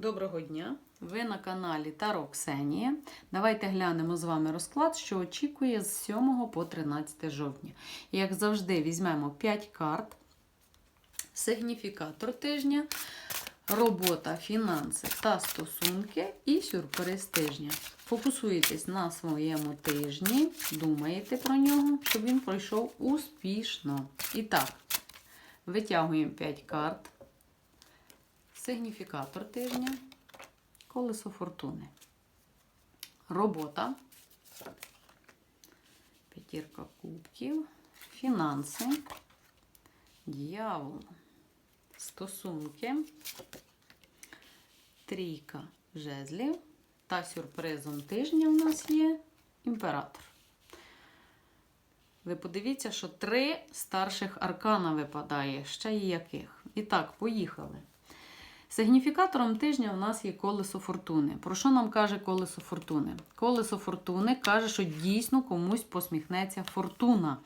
Доброго дня! Ви на каналі Таро Ксенія. Давайте глянемо з вами розклад, що очікує з 7 по 13 жовтня. Як завжди, візьмемо 5 карт, сигніфікатор тижня, робота, фінанси та стосунки і сюрприз тижня. Фокусуєтесь на своєму тижні, думаєте про нього, щоб він пройшов успішно. І так, витягуємо 5 карт. Сигніфікатор тижня, колесо фортуни. Робота, п'ятірка кубків, фінанси, дьявол, стосунки, трійка жезлів та сюрпризом тижня в нас є імператор. Ви подивіться, що три старших аркана випадає, ще й яких. І так, поїхали. Сигніфікатором тижня у нас є колесо фортуни. Про що нам каже колесо фортуни? Колесо фортуни каже, що дійсно комусь посміхнеться фортуна.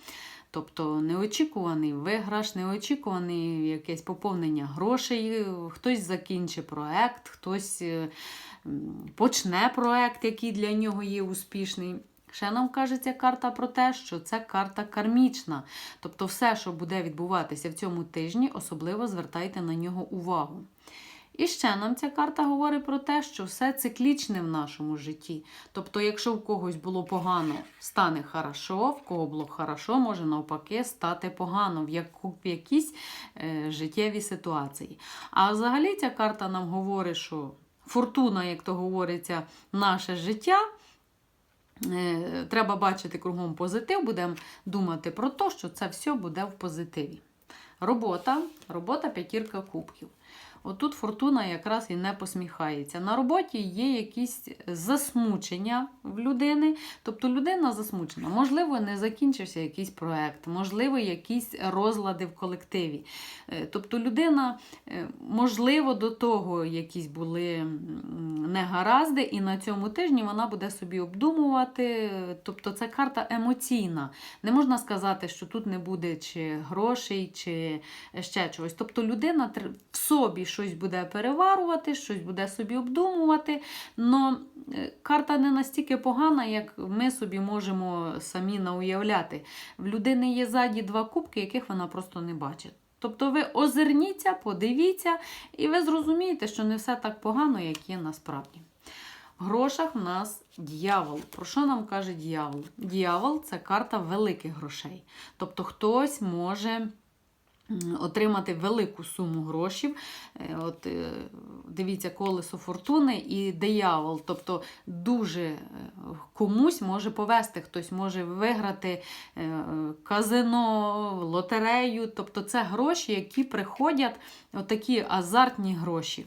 Тобто неочікуваний виграш, неочікуваний якесь поповнення грошей, хтось закінчить проект, хтось е, почне проект, який для нього є успішний. Ще нам каже ця карта про те, що це карта кармічна. Тобто, все, що буде відбуватися в цьому тижні, особливо звертайте на нього увагу. І ще нам ця карта говорить про те, що все циклічне в нашому житті. Тобто, якщо в когось було погано, стане хорошо, в кого було хорошо, може навпаки стати погано в, яку, якійсь е, життєвій ситуації. А взагалі ця карта нам говорить, що фортуна, як то говориться, наше життя. Е, Треба бачити кругом позитив, будемо думати про те, що це все буде в позитиві. Робота, робота п'ятірка кубків. Отут фортуна якраз і не посміхається. На роботі є якісь засмучення в людини, тобто людина засмучена. Можливо, не закінчився якийсь проект, можливо, якісь розлади в колективі. Е, Тобто людина, е, можливо, до того якісь були негаразди, і на цьому тижні вона буде собі обдумувати. Тобто це карта емоційна. Не можна сказати, що тут не буде чи грошей, чи ще чогось. Тобто людина в собі щось буде переварувати, щось буде собі обдумувати. Но е, карта не настільки погана, як ми собі можемо самі науявляти. В людини є ззаді два кубки, яких вона просто не бачить. Тобто ви озирніться, подивіться, і ви зрозумієте, що не все так погано, як є насправді. В грошах в нас дьявол. Про що нам каже дьявол? Дьявол це карта великих грошей. Тобто хтось може отримати велику суму грошей. Е, От, е, дивіться, колесо фортуни і диявол. Тобто дуже е, комусь може повести, хтось може виграти казино, лотерею. Тобто це гроші, які приходять, отакі азартні гроші.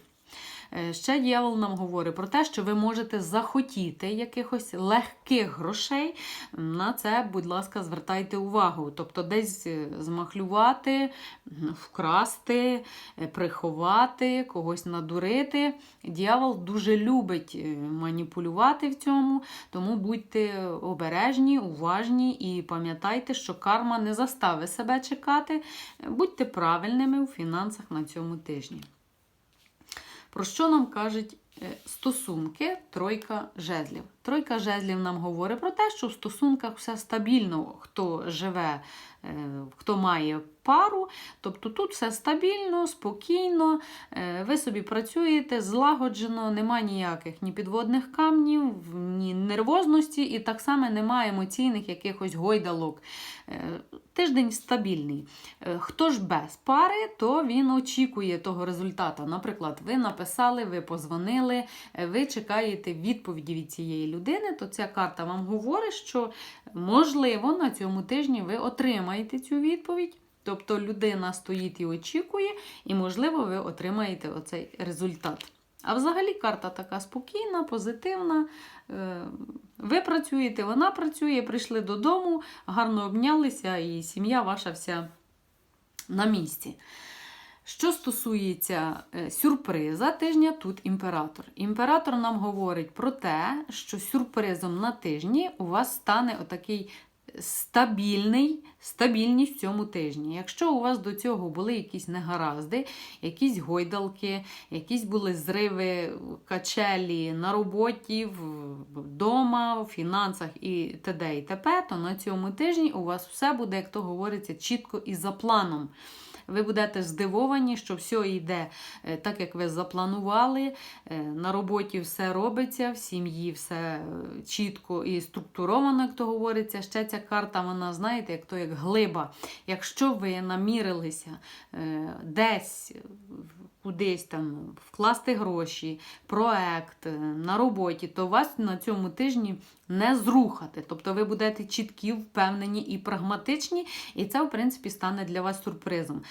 Е, Ще дьявол нам говорить про те, що ви можете захотіти якихось легких грошей. На це, будь ласка, звертайте увагу. Тобто десь е, змахлювати, вкрасти, е, приховати, когось надурити. Дьявол дуже любить маніпулювати в цьому, тому будьте обережні, уважні і пам'ятайте, що карма не заставить себе чекати. Будьте правильними у фінансах на цьому тижні. Про що нам кажуть е, стосунки тройка жезлів? Тройка жезлів нам говорить про те, що в стосунках все стабільно, хто живе, е, хто має пару. Тобто тут все стабільно, спокійно, е, ви собі працюєте злагоджено, немає ніяких ні підводних камнів, ні нервозності, і так само немає емоційних якихось гойдалок. Е, Тиждень стабільний. Е, Хто ж без пари, то він очікує того результату. Наприклад, ви написали, ви позвонили, е, ви чекаєте відповіді від цієї людини, то ця карта вам говорить, що можливо на цьому тижні ви отримаєте цю відповідь. Тобто людина стоїть і очікує, і, можливо, ви отримаєте оцей результат. А взагалі карта така спокійна, позитивна. Ви працюєте, вона працює, прийшли додому, гарно обнялися, і сім'я ваша вся на місці. Що стосується е, сюрприза тижня, тут імператор. Імператор нам говорить про те, що сюрпризом на тижні у вас стане отакий стабільний, стабільність в цьому тижні. Якщо у вас до цього були якісь негаразди, якісь гойдалки, якісь були зриви, качелі на роботі, вдома, в фінансах і т.д. і т.п., то на цьому тижні у вас все буде, як то говориться, чітко і за планом. Ви будете здивовані, що все йде е, так, як ви запланували. Е, На роботі все робиться, в сім'ї все е, чітко і структуровано, як то говориться. Ще ця карта, вона, знаєте, як то як глиба. Якщо ви намірилися десь кудись там вкласти гроші, проект на роботі, то вас на цьому тижні не зрухати. Тобто ви будете чіткі, впевнені і прагматичні, і це, в принципі, стане для вас сюрпризом.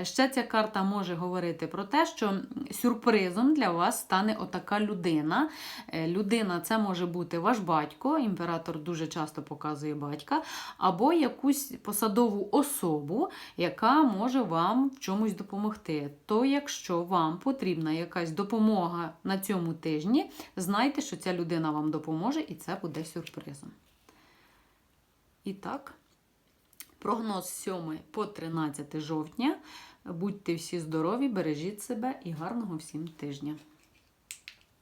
Е, Ще ця карта може говорити про те, що сюрпризом для вас стане отака людина. Е, Людина це може бути ваш батько, імператор дуже часто показує батька, або якусь посадову особу, яка може вам в чомусь допомогти. То, якщо вам потрібна якась допомога на цьому тижні, знайте, що ця людина вам допоможе, і це буде сюрпризом. І так, прогноз 7 по 13 жовтня. Будьте всі здорові, бережіть себе і гарного всім тижня!